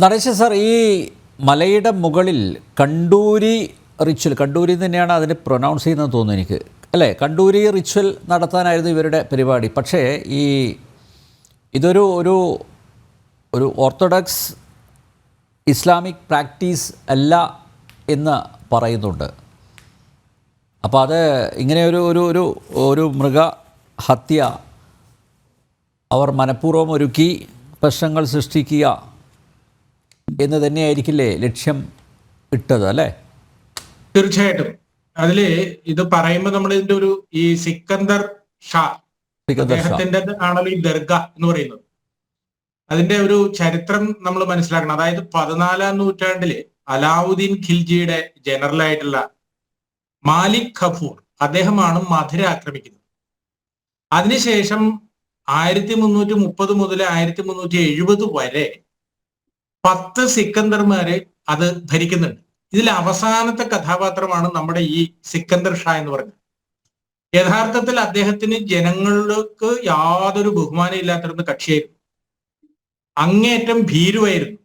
നടേശ sir ഈ മലയുടെ മുകളിൽ കണ്ടൂരി റിച്വൽ കണ്ടൂരി തന്നെയാണ് അതിന് പ്രൊനൗൺസ് ചെയ്യുന്നത് തോന്നുന്നു എനിക്ക്. അല്ലേ? കണ്ടൂരി റിച്വൽ നടത്താനായിരുന്നു ഇവരുടെ പരിപാടി. പക്ഷേ ഈ ഇതൊരു ഒരു ഒരു ഓർത്തഡോക്സ് ഇസ്ലാമിക് പ്രാക്ടീസ് അല്ല എന്ന് പറയുന്നുണ്ട്. അപ്പോൾ അത് ഇങ്ങനെ ഒരു ഒരു ഒരു ഒരു മൃഗ ഹത്യ അവർ മനഃപൂർവം ഒരുക്കി പ്രശ്നങ്ങൾ സൃഷ്ടിക്കുക എന്ന് തന്നെയായിരിക്കില്ലേ ലക്ഷ്യം ഇട്ടത് അല്ലേ? തീർച്ചയായിട്ടും. അതിൽ ഇത് പറയുമ്പോൾ നമ്മൾ ഇതിന്റെ ഒരു ഈ സിക്കന്ദർ ഷാ സിക്കന്ദർ ഷാ. അദ്ദേഹത്തിന്റെ ആണല്ലോ ഈ ദർഗ എന്ന് പറയുന്നത്. അതിന്റെ ഒരു ചരിത്രം നമ്മൾ മനസ്സിലാക്കണം. അതായത് പതിനാലാം നൂറ്റാണ്ടിൽ അലാവുദ്ദീൻ ഖിൽജിയുടെ ജനറൽ ആയിട്ടുള്ള മാലിക് ഖഫൂർ അദ്ദേഹമാണ് മധുര ആക്രമിക്കുന്നത്. അതിനുശേഷം ആയിരത്തി മുന്നൂറ്റി മുപ്പത് മുതൽ ആയിരത്തി മുന്നൂറ്റി എഴുപത് വരെ പത്ത് സിക്കന്ദർമാരെ അത് ധരിക്കുന്നുണ്ട് ഇതിൽ അവസാനത്തെ കഥാപാത്രമാണ് നമ്മുടെ ഈ സിക്കന്ദർ ഷാ എന്ന് പറഞ്ഞത് യഥാർത്ഥത്തിൽ അദ്ദേഹത്തിന് ജനങ്ങൾക്ക് യാതൊരു ബഹുമാനം ഇല്ലാത്തിരുന്ന കക്ഷിയായിരുന്നു. അങ്ങേയറ്റം ഭീരുവായിരുന്നു.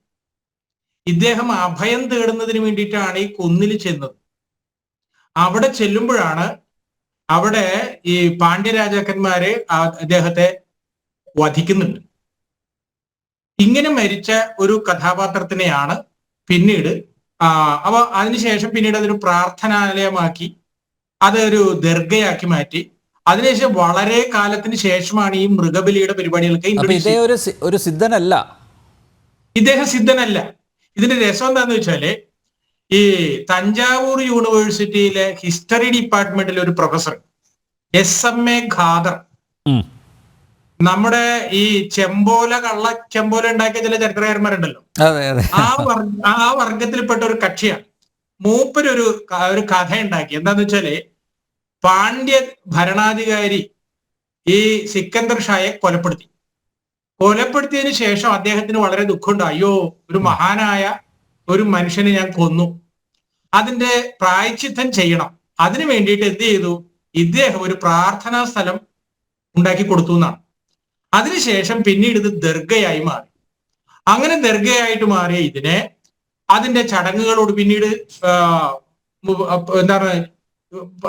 ഇദ്ദേഹം അഭയം തേടുന്നതിന് വേണ്ടിയിട്ടാണ് ഈ കുന്നിൽ ചെന്നത്. അവിടെ ചെല്ലുമ്പോഴാണ് അവിടെ ഈ പാണ്ഡ്യരാജാക്കന്മാര് അദ്ദേഹത്തെ വധിക്കുന്നുണ്ട്. ഇങ്ങനെ മരിച്ച ഒരു കഥാപാത്രത്തിനെയാണ് പിന്നീട് ആ അവ അതിനുശേഷം പിന്നീട് അതൊരു പ്രാർത്ഥനാലയമാക്കി അതൊരു ദർഗയാക്കി മാറ്റി. അതിനുശേഷം വളരെ കാലത്തിന് ശേഷമാണ് ഈ മൃഗബലിയുടെ അപ്പൊ ഇതേ ഒരു ഒരു സിദ്ധനല്ല. ഇദ്ദേഹം സിദ്ധനല്ല. ഇതിന്റെ രസം എന്താന്ന് വെച്ചാൽ ഈ തഞ്ചാവൂർ യൂണിവേഴ്സിറ്റിയിലെ ഹിസ്റ്ററി ഡിപ്പാർട്ട്മെന്റിലെ ഒരു professor S M A Khader. നമ്മുടെ ഈ ചെമ്പോല കള്ള ചെമ്പോല ഉണ്ടാക്കിയ ചില ചരിത്രകാരന്മാരുണ്ടല്ലോ. ആ വർഗ ആ വർഗത്തിൽപ്പെട്ട ഒരു കക്ഷിയാണ്. മൂപ്പരൊരു ഒരു കഥ ഉണ്ടാക്കി എന്താന്ന് വെച്ചാൽ പാണ്ഡ്യ ഭരണാധികാരി ഈ സിക്കന്ദർ ഷായെ കൊലപ്പെടുത്തി. കൊലപ്പെടുത്തിയതിനു ശേഷം അദ്ദേഹത്തിന് വളരെ ദുഃഖമുണ്ട്. അയ്യോ ഒരു മഹാനായ ഒരു മനുഷ്യനെ ഞാൻ കൊന്നു. അതിന്റെ പ്രായച്ചിത്തം ചെയ്യണം. അതിനു വേണ്ടിയിട്ട് എന്ത് ചെയ്തു? ഇദ്ദേഹം ഒരു പ്രാർത്ഥനാ സ്ഥലം ഉണ്ടാക്കി കൊടുത്തു എന്നാണ്. അതിനുശേഷം പിന്നീട് ഇത് ദർഗയായി മാറി. അങ്ങനെ ദർഗയായിട്ട് മാറിയ ഇതിനെ അതിന്റെ ചടങ്ങുകളോട് പിന്നീട് എന്താണ്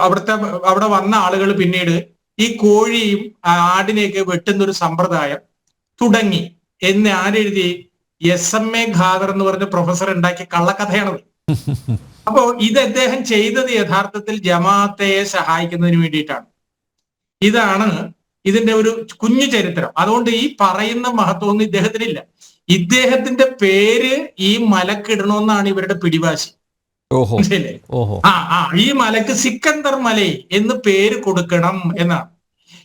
അവിടുത്തെ അവിടെ വന്ന ആളുകൾ പിന്നീട് ഈ കോഴിയും ആടിനെയൊക്കെ വെട്ടുന്ന ഒരു സമ്പ്രദായം തുടങ്ങി. എന്ന് ആരെഴുതി? എസ് എം എ ഖാദർ എന്ന് പറഞ്ഞ പ്രൊഫസർ ഉണ്ടാക്കിയ കള്ളക്കഥയാണത് അപ്പോ ഇത് അദ്ദേഹം ചെയ്തത് യഥാർത്ഥത്തിൽ ജമാഅത്തെ സഹായിക്കുന്നതിന് വേണ്ടിയിട്ടാണ്. ഇതാണ് ഇതിന്റെ ഒരു കുഞ്ഞു ചരിത്രം. അതുകൊണ്ട് ഈ പറയുന്ന മഹത്വമൊന്നും ഇദ്ദേഹത്തിനില്ല. ഇദ്ദേഹത്തിന്റെ പേര് ഈ മലക്കിടണമെന്നാണ് ഇവരുടെ പിടിവാശി. ആ ആ ഈ മലക്ക് സിക്കന്ദർ മലൈ എന്ന് പേര് കൊടുക്കണം എന്നാണ്.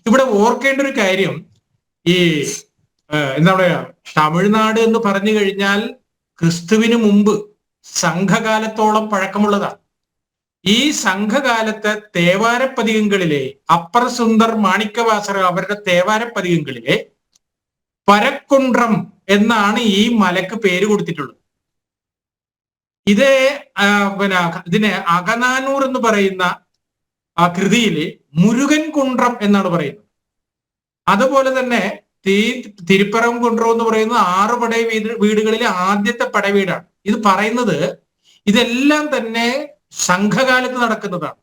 ഇവിടെ ഓർക്കേണ്ട ഒരു കാര്യം ഈ എന്താ പറയാ തമിഴ്നാട് എന്ന് പറഞ്ഞു കഴിഞ്ഞാൽ ക്രിസ്തുവിന് മുമ്പ് സംഘകാലത്തോളം പഴക്കമുള്ളതാണ് ഈ സംഘകാലത്തെ തേവാരപ്പതികങ്ങളിലെ അപ്രസുന്ദർ മാണിക്കവാസർ അവരുടെ തേവാരപ്പതികങ്ങളിലെ പരക്കുണ്ട്രം എന്നാണ് ഈ മലക്ക് പേര് കൊടുത്തിട്ടുള്ളത്. ഇത് പിന്നെ ഇതിനെ അകനാനൂർ എന്ന് പറയുന്ന ആ കൃതിയിൽ മുരുകൻ കുണ്ട്രം എന്നാണ് പറയുന്നത്. അതുപോലെ തന്നെ തീ തിരുപ്പറം കുണ്ട്രം എന്ന് പറയുന്നത് ആറ് പടവീട് വീടുകളിലെ ആദ്യത്തെ പടവീടാണ് ഇത് പറയുന്നത് ഇതെല്ലാം തന്നെ സംഘകാലത്ത് നടക്കുന്നതാണ്.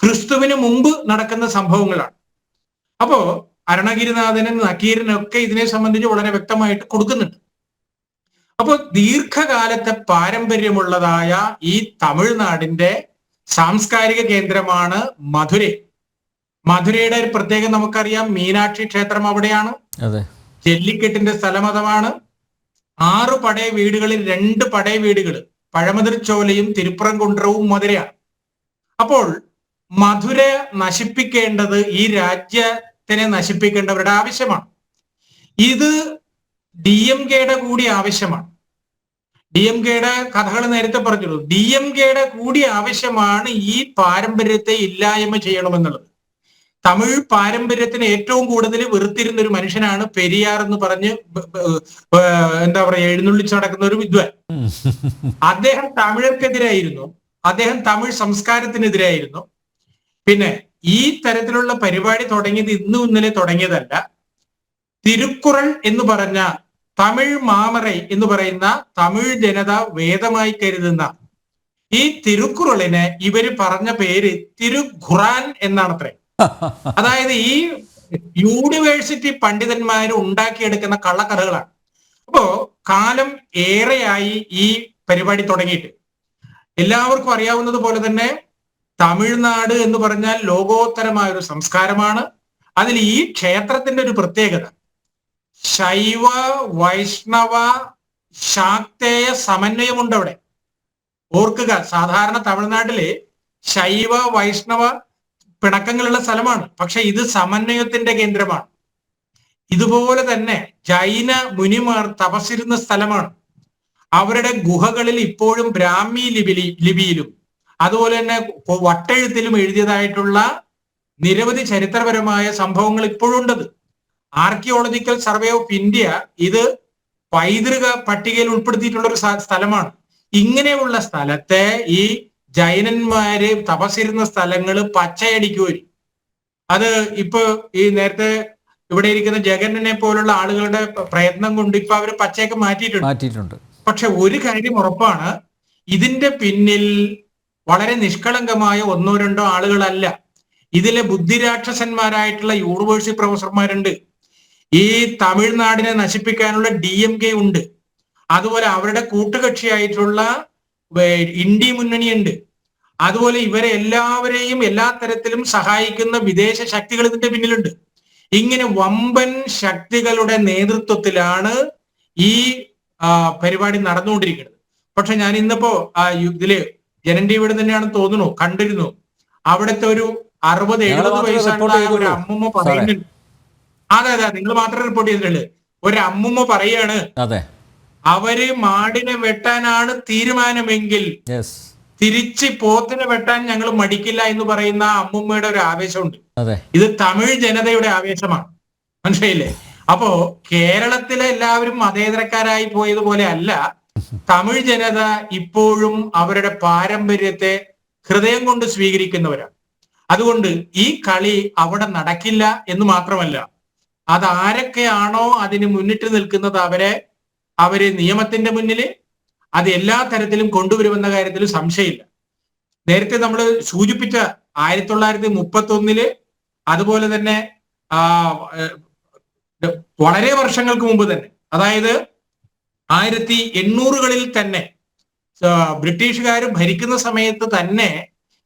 ക്രിസ്തുവിന് മുമ്പ് നടക്കുന്ന സംഭവങ്ങളാണ്. അപ്പോ അരുണഗിരിനാഥനും നക്കീരനൊക്കെ ഇതിനെ സംബന്ധിച്ച് വളരെ വ്യക്തമായിട്ട് കൊടുക്കുന്നുണ്ട്. അപ്പോൾ ദീർഘകാലത്തെ പാരമ്പര്യമുള്ളതായ ഈ തമിഴ്നാടിന്റെ സാംസ്കാരിക കേന്ദ്രമാണ് മധുരൈ. മധുരയുടെ ഒരു പ്രത്യേകം നമുക്കറിയാം. മീനാക്ഷി ക്ഷേത്രം അവിടെയാണ്. ജെല്ലിക്കെട്ടിന്റെ ജല്ലിക്കെട്ടിന്റെ സ്ഥലമതമാണ് ആറ് പടയ വീടുകളിൽ രണ്ട് പടയ വീടുകൾ പഴമതിർച്ചോലയും തിരുപ്പുറംകുன்றവും മധുരയാണ് അപ്പോൾ മധുര നശിപ്പിക്കേണ്ടത് ഈ രാജ്യത്തിനെ നശിപ്പിക്കേണ്ടവരുടെ ആവശ്യമാണ്. ഇത് ഡി എം കെയുടെ കൂടി ആവശ്യമാണ്. ഡി എം കെയുടെ കഥകൾ നേരത്തെ പറഞ്ഞുള്ളൂ ഡി എം കെയുടെ കൂടി ആവശ്യമാണ് ഈ പാരമ്പര്യത്തെ ഇല്ലായ്മ ചെയ്യണമെന്നുള്ളത്. തമിഴ് പാരമ്പര്യത്തിന് ഏറ്റവും കൂടുതൽ വെറുത്തിരുന്ന ഒരു മനുഷ്യനാണ് പെരിയാർ എന്ന് പറഞ്ഞ് എന്താ പറയാ എഴുന്നള്ളിച്ച് നടക്കുന്ന ഒരു വിദ്വാൻ. അദ്ദേഹം തമിഴർക്കെതിരായിരുന്നു. അദ്ദേഹം തമിഴ് സംസ്കാരത്തിനെതിരായിരുന്നു. പിന്നെ ഈ തരത്തിലുള്ള പരിപാടി തുടങ്ങിയത് ഇന്നും ഇന്നലെ തുടങ്ങിയതല്ല. തിരുക്കുറൾ എന്ന് പറഞ്ഞ തമിഴ് മാമറൈ എന്ന് പറയുന്ന തമിഴ് ജനത വേദമായി കരുതുന്ന ഈ തിരുക്കുറളിനെ ഇവർ പറഞ്ഞ പേര് തിരുഖുറാൻ എന്നാണത്രേ. അതായത് ഈ യൂണിവേഴ്സിറ്റി പണ്ഡിതന്മാർ ഉണ്ടാക്കിയെടുക്കുന്ന കള്ളക്കഥകളാണ്. അപ്പോ കാലം ഏറെയായി ഈ പരിപാടി തുടങ്ങിയിട്ട്. എല്ലാവർക്കും അറിയാവുന്നത് പോലെ തന്നെ തമിഴ്നാട് എന്ന് പറഞ്ഞാൽ ലോകോത്തരമായ ഒരു സംസ്കാരമാണ്. അതിൽ ഈ ക്ഷേത്രത്തിന്റെ ഒരു പ്രത്യേകത ശൈവ വൈഷ്ണവ ശാക്തേയ സമന്വയമുണ്ട് അവിടെ ഓർക്കുക സാധാരണ തമിഴ്നാട്ടിലെ ശൈവ വൈഷ്ണവ പിണക്കങ്ങളുള്ള സ്ഥലമാണ്. പക്ഷെ ഇത് സമന്വയത്തിന്റെ കേന്ദ്രമാണ്. ഇതുപോലെ തന്നെ ജൈന മുനിമാർ തപസ്സിരുന്ന സ്ഥലമാണ്. അവരുടെ ഗുഹകളിൽ ഇപ്പോഴും ബ്രാഹ്മി ലിപി ലിപിയിലും അതുപോലെ തന്നെ വട്ടെഴുത്തിലും എഴുതിയതായിട്ടുള്ള നിരവധി ചരിത്രപരമായ സംഭവങ്ങൾ ഇപ്പോഴും ഉണ്ടത് ആർക്കിയോളജിക്കൽ സർവേ ഓഫ് ഇന്ത്യ ഇത് പൈതൃക പട്ടികയിൽ ഉൾപ്പെടുത്തിയിട്ടുള്ള ഒരു സ്ഥലമാണ്. ഇങ്ങനെയുള്ള സ്ഥലത്തെ ഈ ജൈനന്മാര് തപസ്സിരുന്ന സ്ഥലങ്ങൾ പച്ചയടിക്കുവരും അത് ഇപ്പൊ ഈ നേരത്തെ ഇവിടെ ഇരിക്കുന്ന ജഗന്നനെ പോലുള്ള ആളുകളുടെ പ്രയത്നം കൊണ്ട് ഇപ്പൊ അവർ പച്ചയൊക്കെ മാറ്റിയിട്ടുണ്ട്. മാറ്റിയിട്ടുണ്ട്. പക്ഷെ ഒരു കാര്യം ഉറപ്പാണ് ഇതിന്റെ പിന്നിൽ വളരെ നിഷ്കളങ്കമായ ഒന്നോ രണ്ടോ ആളുകളല്ല. ഇതിലെ ബുദ്ധിരാക്ഷസന്മാരായിട്ടുള്ള യൂണിവേഴ്സിറ്റി പ്രൊഫസർമാരുണ്ട്. ഈ തമിഴ്നാടിനെ നശിപ്പിക്കാനുള്ള ഡി എം കെ ഉണ്ട്. അതുപോലെ അവരുടെ കൂട്ടുകക്ഷിയായിട്ടുള്ള ഇന്ത്യ മുന്നണിയുണ്ട്. അതുപോലെ ഇവരെ എല്ലാവരെയും എല്ലാ തരത്തിലും സഹായിക്കുന്ന വിദേശ ശക്തികൾ ഇതിന്റെ പിന്നിലുണ്ട്. ഇങ്ങനെ വമ്പൻ ശക്തികളുടെ നേതൃത്വത്തിലാണ് ഈ പരിപാടി നടന്നുകൊണ്ടിരിക്കുന്നത്. പക്ഷെ ഞാൻ ഇന്നിപ്പോ ഇതിൽ ജനൻ ടിവിയുടെ തന്നെയാണെന്ന് തോന്നുന്നു കണ്ടിരുന്നു. അവിടുത്തെ ഒരു അറുപത് എഴുപത് വയസ്സുള്ള ഒരു. അമ്മുമ്മ പറയുന്നുണ്ട്. അതെ അതെ നിങ്ങൾ മാത്രമേ റിപ്പോർട്ട് ചെയ്തിട്ടുള്ളൂ. ഒരു അമ്മുമ്മ പറയാണ് അവർ മാടിനെ വെട്ടാനാണ് തീരുമാനമെങ്കിൽ തിരിച്ച് പോത്തിനെ വെട്ടാൻ ഞങ്ങൾ മടിക്കില്ല എന്ന് പറയുന്ന അമ്മുമ്മയുടെ ഒരു ആവേശമുണ്ട്. ഇത് തമിഴ് ജനതയുടെ ആവേശമാണ്. മനസ്സിലായില്ലേ? അപ്പോ കേരളത്തിലെ എല്ലാവരും മതേതരക്കാരായി പോയതുപോലെ അല്ല തമിഴ് ജനത ഇപ്പോഴും അവരുടെ പാരമ്പര്യത്തെ ഹൃദയം കൊണ്ട് സ്വീകരിക്കുന്നവരാണ്. അതുകൊണ്ട് ഈ കളി അവിടെ നടക്കില്ല എന്ന് മാത്രമല്ല അതാരൊക്കെയാണോ അതിന് മുന്നിട്ട് നിൽക്കുന്നത് അവരെ അവർ നിയമത്തിന്റെ മുന്നിൽ അത് എല്ലാ തരത്തിലും കൊണ്ടുവരുമെന്ന കാര്യത്തിൽ സംശയമില്ല. നേരത്തെ നമ്മൾ സൂചിപ്പിച്ച ആയിരത്തി തൊള്ളായിരത്തി മുപ്പത്തി ഒന്നിൽ അതുപോലെ തന്നെ വളരെ വർഷങ്ങൾക്ക് മുമ്പ് തന്നെ അതായത് ആയിരത്തി എണ്ണൂറുകളിൽ തന്നെ ബ്രിട്ടീഷുകാർ ഭരിക്കുന്ന സമയത്ത് തന്നെ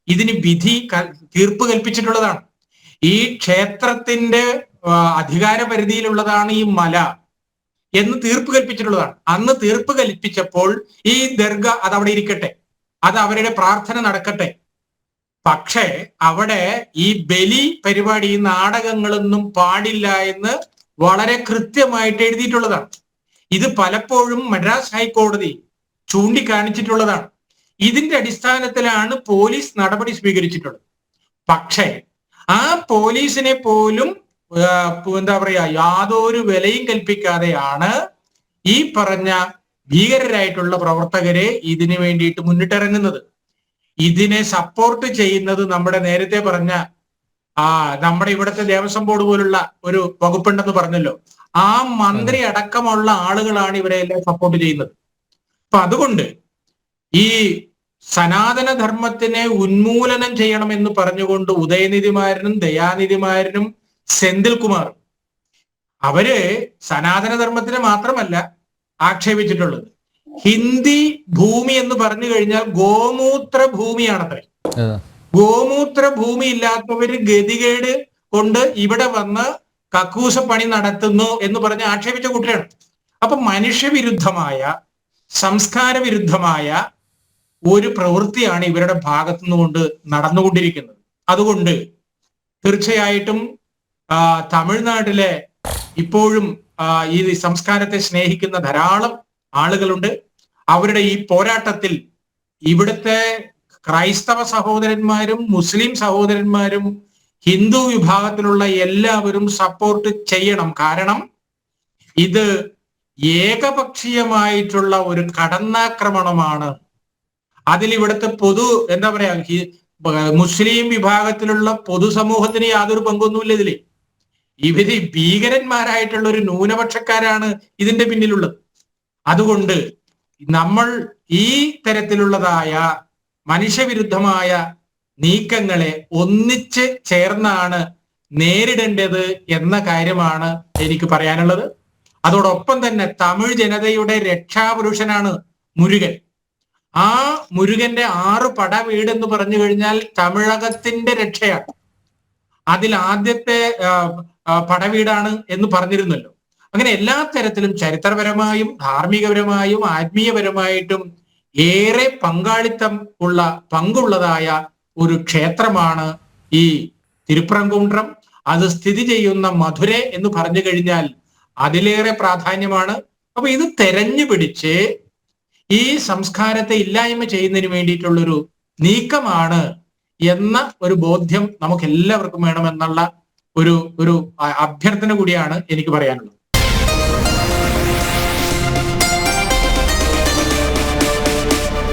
ഇതിന് വിധി തീർപ്പ് കൽപ്പിച്ചിട്ടുള്ളതാണ്. ഈ ക്ഷേത്രത്തിന്റെ അധികാര പരിധിയിലുള്ളതാണ് ഈ മല. എന്ന് തീർപ്പ് കൽപ്പിച്ചിട്ടുള്ളതാണ്. അന്ന് തീർപ്പ് കൽപ്പിച്ചപ്പോൾ ഈ ദർഗ അത് അവിടെ ഇരിക്കട്ടെ. അത് അവരുടെ പ്രാർത്ഥന നടക്കട്ടെ. പക്ഷേ അവിടെ ഈ ബലി പരിപാടി ഈ നാടകങ്ങളൊന്നും പാടില്ല എന്ന് വളരെ കൃത്യമായിട്ട് എഴുതിയിട്ടുള്ളതാണ്. ഇത് പലപ്പോഴും മദ്രാസ് ഹൈക്കോടതി ചൂണ്ടിക്കാണിച്ചിട്ടുള്ളതാണ്. ഇതിന്റെ അടിസ്ഥാനത്തിലാണ് പോലീസ് നടപടി സ്വീകരിച്ചിട്ടുള്ളത്. പക്ഷേ ആ പോലീസിനെ പോലും എന്താ പറയാ യാതൊരു വിലയും കൽപ്പിക്കാതെയാണ് ഈ പറഞ്ഞ ഭീകരരായിട്ടുള്ള പ്രവർത്തകരെ ഇതിനു വേണ്ടിയിട്ട് മുന്നിട്ടിറങ്ങുന്നത്. ഇതിനെ സപ്പോർട്ട് ചെയ്യുന്നത് നമ്മുടെ നേരത്തെ പറഞ്ഞ ആ നമ്മുടെ ഇവിടുത്തെ ദേവസ്വം ബോർഡ് പോലുള്ള ഒരു വകുപ്പുണ്ടെന്ന് പറഞ്ഞല്ലോ. ആ മന്ത്രി അടക്കമുള്ള ആളുകളാണ് ഇവരെ എല്ലാം സപ്പോർട്ട് ചെയ്യുന്നത്. അപ്പൊ അതുകൊണ്ട് ഈ സനാതനധർമ്മത്തിനെ ഉന്മൂലനം ചെയ്യണമെന്ന് പറഞ്ഞുകൊണ്ട് ഉദയനിധിമാരനും ദയാനിധിമാരനും സെന്തിൽ കുമാർ അവർ സനാതനധർമ്മത്തിന് മാത്രമല്ല ആക്ഷേപിച്ചിട്ടുള്ളത്. ഹിന്ദി ഭൂമി എന്ന് പറഞ്ഞു കഴിഞ്ഞാൽ ഗോമൂത്ര ഭൂമിയാണത്രേ. ഗോമൂത്ര ഭൂമി ഇല്ലാത്തവര് ഗതികേട് കൊണ്ട് ഇവിടെ വന്ന് കക്കൂസ പണി നടത്തുന്നു എന്ന് പറഞ്ഞ് ആക്ഷേപിച്ച കുട്ടിയാണ്. അപ്പൊ മനുഷ്യവിരുദ്ധമായ സംസ്കാര വിരുദ്ധമായ ഒരു പ്രവൃത്തിയാണ് ഇവരുടെ ഭാഗത്തു നിന്നുകൊണ്ട് നടന്നുകൊണ്ടിരിക്കുന്നത്. അതുകൊണ്ട് തീർച്ചയായിട്ടും തമിഴ്നാട്ടിലെ ഇപ്പോഴും ഈ സംസ്കാരത്തെ സ്നേഹിക്കുന്ന ധാരാളം ആളുകളുണ്ട്. അവരുടെ ഈ പോരാട്ടത്തിൽ ഇവിടുത്തെ ക്രൈസ്തവ സഹോദരന്മാരും മുസ്ലിം സഹോദരന്മാരും ഹിന്ദു വിഭാഗത്തിലുള്ള എല്ലാവരും സപ്പോർട്ട് ചെയ്യണം. കാരണം ഇത് ഏകപക്ഷീയമായിട്ടുള്ള ഒരു കടന്നാക്രമണമാണ്. അതിൽ ഇവിടുത്തെ പൊതു എന്താ പറയാ മുസ്ലിം വിഭാഗത്തിലുള്ള പൊതുസമൂഹത്തിന് യാതൊരു പങ്കൊന്നുമില്ല ഇതിൽ. ഇവർ ഭീകരന്മാരായിട്ടുള്ള ഒരു ന്യൂനപക്ഷക്കാരാണ് ഇതിന്റെ പിന്നിലുള്ളത്. അതുകൊണ്ട് നമ്മൾ ഈ തരത്തിലുള്ളതായ മനുഷ്യവിരുദ്ധമായ നീക്കങ്ങളെ ഒന്നിച്ച് ചേർന്നാണ് നേരിടേണ്ടത് എന്ന കാര്യമാണ് എനിക്ക് പറയാനുള്ളത്. അതോടൊപ്പം തന്നെ തമിഴ് ജനതയുടെ രക്ഷാപുരുഷനാണ് മുരുകൻ. ആ മുരുകന്റെ ആറ് പട വീടെന്ന് പറഞ്ഞു കഴിഞ്ഞാൽ തമിഴകത്തിന്റെ രക്ഷയാണ്. അതിൽ ആദ്യത്തെ പടവീടാണ് എന്ന് പറഞ്ഞിരുന്നല്ലോ. അങ്ങനെ എല്ലാ തരത്തിലും ചരിത്രപരമായും ധാർമ്മികപരമായും ആത്മീയപരമായിട്ടും ഏറെ പങ്കാളിത്തം ഉള്ള പങ്കുള്ളതായ ഒരു ക്ഷേത്രമാണ് ഈ തിരുപ്രങ്കുണ്ട്രം അത് സ്ഥിതി ചെയ്യുന്ന മധുര എന്ന് പറഞ്ഞു കഴിഞ്ഞാൽ അതിലേറെ പ്രാധാന്യമാണ്. അപ്പൊ ഇത് തെരഞ്ഞു പിടിച്ച് ഈ സംസ്കാരത്തെ ഇല്ലായ്മ ചെയ്യുന്നതിന് വേണ്ടിയിട്ടുള്ളൊരു നീക്കമാണ് എന്ന ഒരു ബോധ്യം നമുക്ക് എല്ലാവർക്കും വേണമെന്നുള്ള ഒരു ഒരു അഭ്യർത്ഥന കൂടിയാണ് എനിക്ക് പറയാനുള്ളത്.